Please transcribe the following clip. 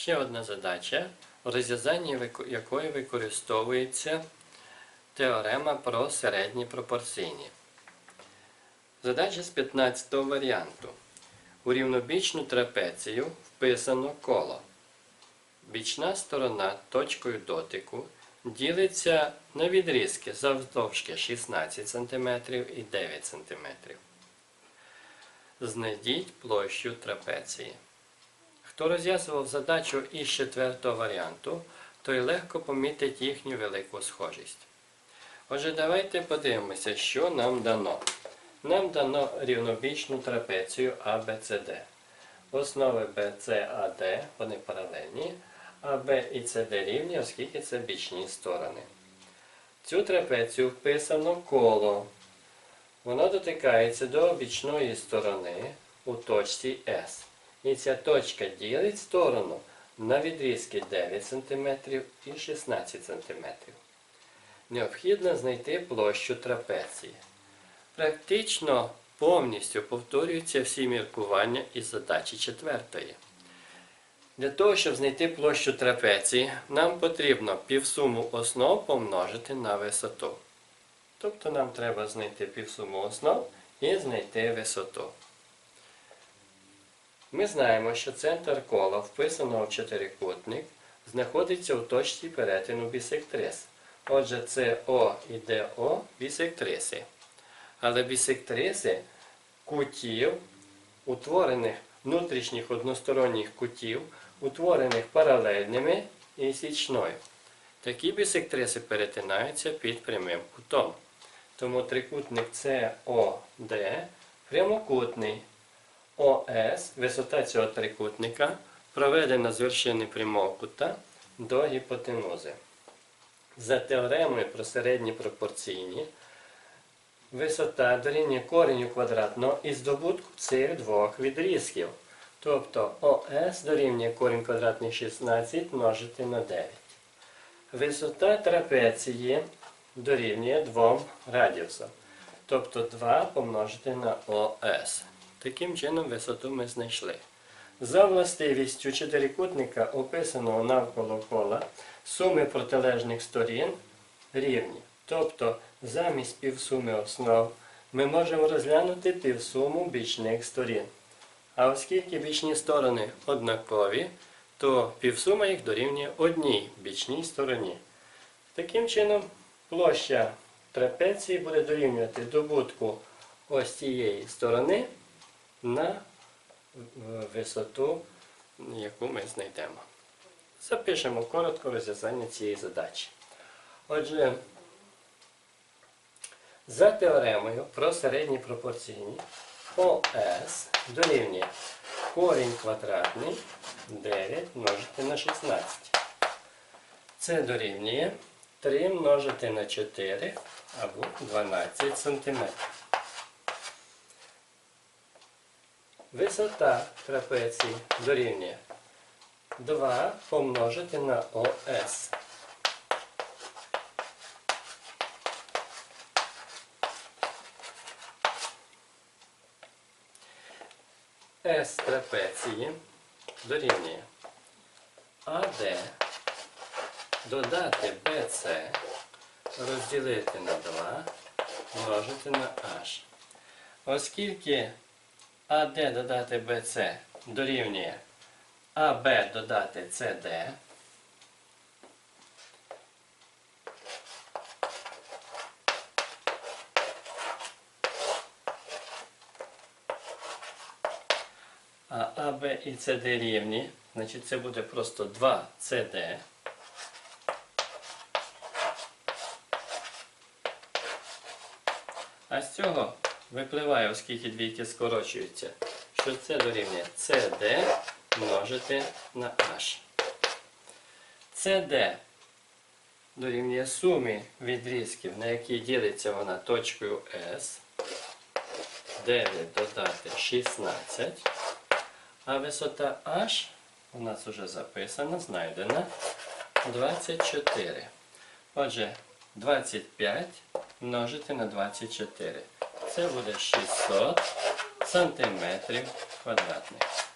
Ще одна задача, в розв'язанні якої використовується теорема про середні пропорційні. Задача з 15 варіанту. У рівнобічну трапецію вписано коло. Бічна сторона точкою дотику ділиться на відрізки завдовжки 16 см і 9 см. Знайдіть площу трапеції. Хто розв'язував задачу із четвертого варіанту, той легко помітить їхню велику схожість. Отже, давайте подивимося, що нам дано. Нам дано рівнобічну трапецію ABCD. Основи BCAD, вони паралельні, а B і CD рівні, оскільки це бічні сторони. Цю трапецію вписано коло. Воно дотикається до бічної сторони у точці S. І ця точка ділить сторону на відрізки 9 см і 16 см. Необхідно знайти площу трапеції. Практично повністю повторюються всі міркування із задачі четвертої. Для того, щоб знайти площу трапеції, нам потрібно півсуму основ помножити на висоту. Тобто нам треба знайти півсуму основ і знайти висоту. Ми знаємо, що центр кола, вписаного в чотирикутник, знаходиться у точці перетину бісектрис. Отже, СО і ДО бісектриси. Але бісектриси кутів, утворених внутрішніх односторонніх кутів, утворених паралельними і січною. Такі бісектриси перетинаються під прямим кутом. Тому трикутник COD прямокутний. ОС, висота цього трикутника, проведена з вершини прямого кута до гіпотенузи. За теоремою про середні пропорційні, висота дорівнює кореню квадратного із добутку цих двох відрізків. Тобто ОС дорівнює корінь квадратний 16 множити на 9. Висота трапеції дорівнює 2 радіусам. Тобто 2 помножити на ОС. Таким чином висоту ми знайшли. За властивістю чотирикутника, описаного навколо кола, суми протилежних сторін рівні. Тобто замість півсуми основ ми можемо розглянути півсуму бічних сторін. А оскільки бічні сторони однакові, то півсума їх дорівнює одній бічній стороні. Таким чином, площа трапеції буде дорівнювати добутку ось цієї сторони на е, висоту, яку ми знайдемо. Запишемо коротко розв'язання цієї задачі. Отже, за теоремою про середні пропорційні ОС дорівнює корінь квадратний 9 множити на 16. Це дорівнює 3 множити на 4 або 12 см. Висота трапеції дорівнює 2 помножити на ОС. С трапеції дорівнює АД додати БЦ розділити на 2 множити на H. Оскільки АД додати БЦ дорівнює АБ додати СД. А АБ і СД рівні, значить це буде просто 2 СД. А з цього випливає, оскільки двійки скорочуються, що це дорівнює CD множити на H. CD дорівнює сумі відрізків, на які ділиться вона точкою S. 9 додати 16. А висота H у нас вже записана, знайдена 24. Отже, 25 множити на 24. Це буде 600 сантиметрів квадратних.